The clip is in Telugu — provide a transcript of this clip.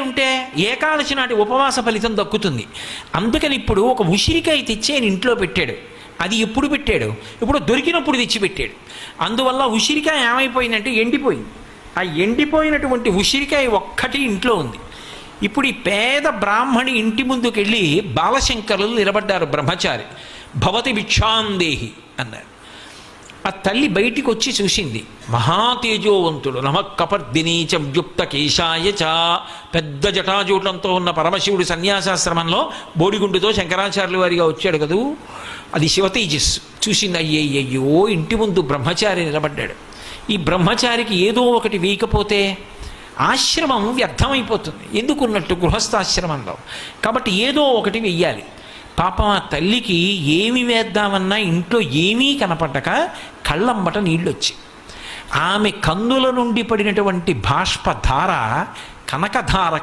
ఉంటే ఏకాదశి నాటి ఉపవాస ఫలితం దక్కుతుంది. అందుకని ఇప్పుడు ఒక ఉసిరికాయ తెచ్చి ఆయన ఇంట్లో పెట్టాడు. అది ఎప్పుడు పెట్టాడు? ఇప్పుడు దొరికినప్పుడు తెచ్చి పెట్టాడు. అందువల్ల ఉసిరికాయ ఏమైపోయిందంటే ఎండిపోయింది. ఆ ఎండిపోయినటువంటి ఉసిరికాయ ఒక్కటి ఇంట్లో ఉంది. ఇప్పుడు ఈ పేద బ్రాహ్మణి ఇంటి ముందుకెళ్ళి బాలశంకరులు నిలబడ్డారు బ్రహ్మచారి. భవతి భిక్షాందేహి అన్నారు. ఆ తల్లి బయటికి వచ్చి చూసింది. మహాతేజోవంతుడు. నమ కపర్దినీచం యుక్త కేశాయ చ. పెద్ద జటాజూటంతో ఉన్న పరమశివుడు సన్యాసాశ్రమంలో బోడిగుండుతో శంకరాచార్యుల వారిగా వచ్చాడు కదూ. అది శివతేజస్సు చూసింది అయ్యయ్యో ఇంటి ముందు బ్రహ్మచారి నిలబడ్డాడు. ఈ బ్రహ్మచారికి ఏదో ఒకటి వేయకపోతే ఆశ్రమం వ్యర్థమైపోతుంది. ఎందుకున్నట్టు గృహస్థాశ్రమంలో. కాబట్టి ఏదో ఒకటి వెయ్యాలి. పాపం ఆ తల్లికి ఏమి వేద్దామన్నా ఇంట్లో ఏమీ కనపడక కళ్ళంబట నీళ్ళొచ్చి. ఆమె కందుల నుండి పడినటువంటి బాష్పధార కనకధార